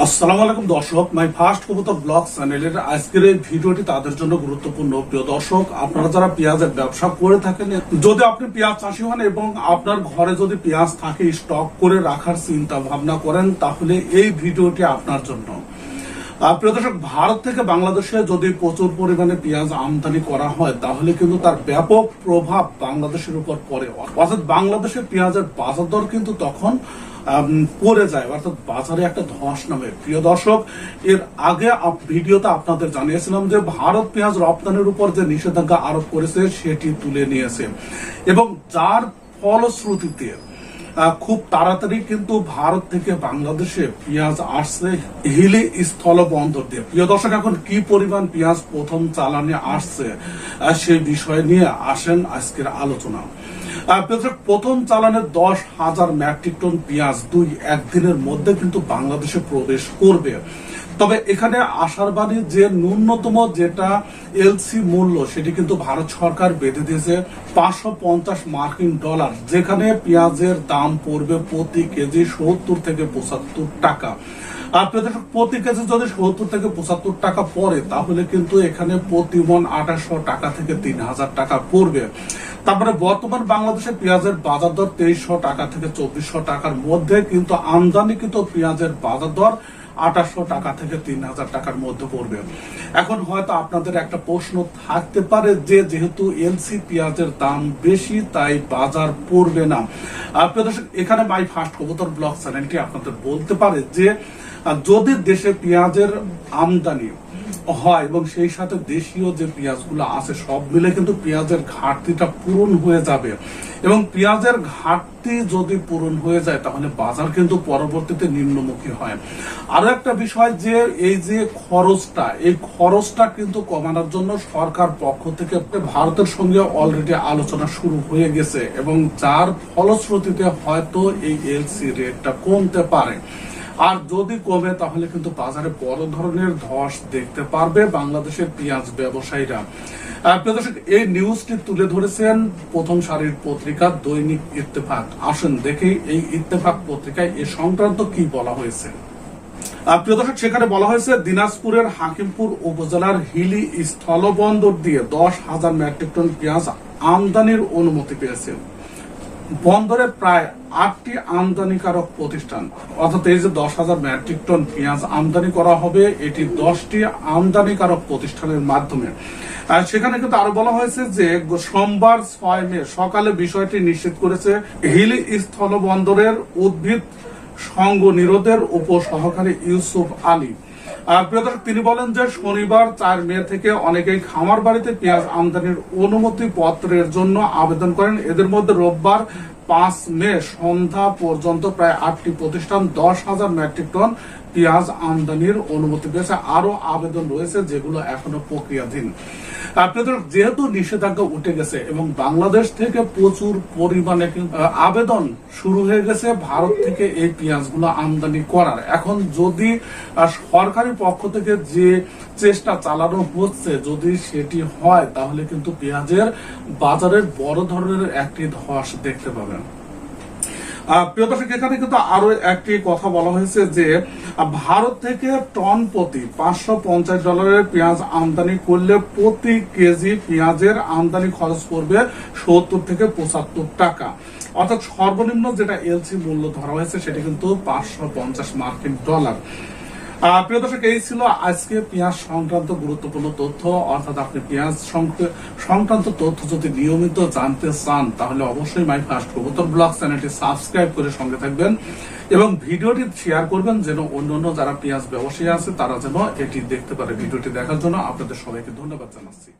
আসসালামু দর্শক, মাই ফার্স্ট কবুতর ব্লগ চ্যানেলের আজকের এই ভিডিওটি তাদের জন্য গুরুত্বপূর্ণ। প্রিয় দর্শক, আপনারা যারা পেঁয়াজের ব্যবসা করে থাকেন, যদি আপনি পেঁয়াজ চাষি হন এবং আপনার ঘরে যদি পেঁয়াজ থাকে, স্টক করে রাখার চিন্তা ভাবনা করেন, তাহলে এই ভিডিওটি আপনার জন্য। প্রিয় দর্শক, ভারত থেকে বাংলাদেশে যদি প্রচুর পরিমাণে পেঁয়াজ আমদানি করা হয়, তাহলে কিন্তু তার ব্যাপক প্রভাব বাংলাদেশের উপর পড়ে। অর্থাৎ বাংলাদেশের পেঁয়াজের বাজার দর কিন্তু তখন পড়ে যায়। অর্থাৎ বাজারে একটা ধস নামে। প্রিয় দর্শক, এর আগে ভিডিওতে আপনাদের জানিয়েছিলাম যে ভারত পেঁয়াজ রপ্তানির উপর যে নিষেধাজ্ঞা আরোপ করেছে, সেটি তুলে নিয়েছে। এবং যার ফলশ্রুতিতে খুব তাড়াতাড়ি কিন্তু ভারত থেকে বাংলাদেশে পেঁয়াজ আসছে। হিলি স্থল বন্দর দিয়ে। প্রিয় দর্শক, এখন কি পরিমাণ পেঁয়াজ প্রথম চালানে আসছে সেই বিষয় নিয়ে আসেন আজকের আলোচনা। প্রথম চালানে দশ হাজার মেট্রিক টন পেঁয়াজ দুই একদিনের মধ্যে কিন্তু বাংলাদেশে প্রবেশ করবে। তবে এখানে আশার বাণী যে ন্যূনতম যেটা এলসি মূল্য, সেটি কিন্তু ভারত সরকার বেঁধে দিয়েছে পাঁচশো পঞ্চাশ মার্কিন ডলার, যেখানে পেঁয়াজের দাম পড়বে প্রতি কেজি সত্তর থেকে পঁচাত্তর টাকা। আর প্রিয় প্রতি কেজি যদি সত্তর থেকে পঁচাত্তর টাকা পড়ে, তাহলে কিন্তু এখানে প্রতি মন আঠাশশো টাকা থেকে তিন হাজার টাকা পড়বে। তারপরে বর্তমান বাংলাদেশে পেঁয়াজের বাজার দর তেইশশো টাকা থেকে চব্বিশশো টাকার মধ্যে, কিন্তু আমদানিকৃত পেঁয়াজের বাজার দর আঠাশশো টাকা থেকে তিন হাজার টাকার মধ্যে পড়বে। এখন হয়তো আপনাদের একটা প্রশ্ন থাকতে পারে যে যেহেতু এলসি পেঁয়াজের দাম বেশি, তাই বাজার পড়বে না। এখানে মাই ফার্স্ট কবুতর ব্লগ চ্যানেলটি আপনাদের বলতে পারে যে যদি দেশে পেঁয়াজের আমদানি হয় এবং সেই সাথে দেশীয় যে পেঁয়াজগুলো আছে, সব মিলে কিন্তু পেঁয়াজের ঘাটতিটা পূরণ হয়ে যাবে। এবং পেঁয়াজের ঘাটতি যদি পূরণ হয়ে যায়, তাহলে বাজার কিন্তু পরবর্তীতে নিম্নমুখী হয়। আরও একটা বিষয় যে, এই যে খরচটা, এই খরচটা কিন্তু কমানোর জন্য সরকার পক্ষ থেকে ভারতের সঙ্গে অলরেডি আলোচনা শুরু হয়ে গেছে এবং যার ফলশ্রুতিতে হয়তো এই এলসি রেটটা কমতে পারে। আর যদি কমে তাহলে কিন্তু বাজারে বড় ধরনের ধস দেখতে পারবে বাংলাদেশের পেঁয়াজ ব্যবসায়ীরা। আহ, প্রিয় দর্শক, এই নিউজটি তুলে ধরেছেন প্রথম সারির পত্রিকা দৈনিক ইত্তেফাক। আসেন দেখে এই ইত্তেফাক পত্রিকায় এ সংক্রান্ত কি বলা হয়েছে। প্রিয় সেখানে বলা হয়েছে দিনাজপুরের হাকিমপুর উপজেলার হিলি স্থলবন্দর দিয়ে দশ হাজার মেট্রিক টন পেঁয়াজ আমদানির অনুমতি পেয়েছে। বন্দরে প্রায় আটটি আমদানিকারক প্রতিষ্ঠান, অর্থাৎ এই যে দশ হাজার মেট্রিক টন পেঁয়াজ আমদানি করা হবে, এটি দশটি আমদানিকারক প্রতিষ্ঠানের মাধ্যমে। সেখানে কিন্তু আরও বলা হয়েছে যে, সোমবার ছয় মে সকালে বিষয়টি নিশ্চিত করেছে হিলি স্থল বন্দরের উদ্ভিদ সংঘ নিরোধের উপ সহকারী ইউসুফ আলী। আর প্রিয় তিনি বলেন যে শনিবার চার মে থেকে অনেকেই খামার বাড়িতে পেঁয়াজ আমদানির অনুমতি পত্রের জন্য আবেদন করেন। এদের মধ্যে রোববার পাঁচ মে সন্ধ্যা পর্যন্ত প্রায় আটটি প্রতিষ্ঠান দশ হাজার মেট্রিক টন পেঁয়াজ আমদানির অনুমতি পেয়েছে। আরও আবেদন রয়েছে যেগুলো এখনও প্রক্রিয়াধীন। দর্শক, যেহেতু নিষেধাজ্ঞা উঠে গেছে এবং বাংলাদেশ থেকে প্রচুর পরিমাণে আবেদন শুরু হয়ে গেছে ভারত থেকে এই পেঁয়াজগুলো আমদানি করার। এখন যদি সরকারি পক্ষ থেকে যে চেষ্টা চালানো হচ্ছে যদি সেটি হয় তাহলে কিন্তু পেঁয়াজের বাজারের বড় ধরনের একটি ধস দেখতে পাবেন। প্রিয় দর্শক, এখানে কিন্তু আরও একটি কথা বলা হয়েছে যে ভারত থেকে টন প্রতি পাঁচশো পঞ্চাশ ডলারের পেঁয়াজ আমদানি করলে প্রতি কেজি পেঁয়াজের আমদানি খরচ পড়বে সত্তর থেকে পঁচাত্তর টাকা। অর্থাৎ সর্বনিম্ন যেটা এলসি মূল্য ধরা হয়েছে, সেটা কিন্তু পাঁচশো পঞ্চাশ মার্কিন ডলার। প্রিয় দর্শক, এই ছিল আজকে পেঁয়াজ সংক্রান্ত গুরুত্বপূর্ণ তথ্য। অর্থাৎ আপনি পেঁয়াজ সংক্রান্ত তথ্য যদি নিয়মিত জানতে চান, তাহলে অবশ্যই মাই ফার্স্ট কবুতর ব্লগ চ্যানেলটি সাবস্ক্রাইব করে সঙ্গে থাকবেন এবং ভিডিওটি শেয়ার করবেন যেন অন্যান্য যারা পেঁয়াজ ব্যবসায়ী আছে, তারা যেন এটি দেখতে পারে ভিডিওটি দেখার জন্য। আপনাদের সবাইকে ধন্যবাদ জানাচ্ছি।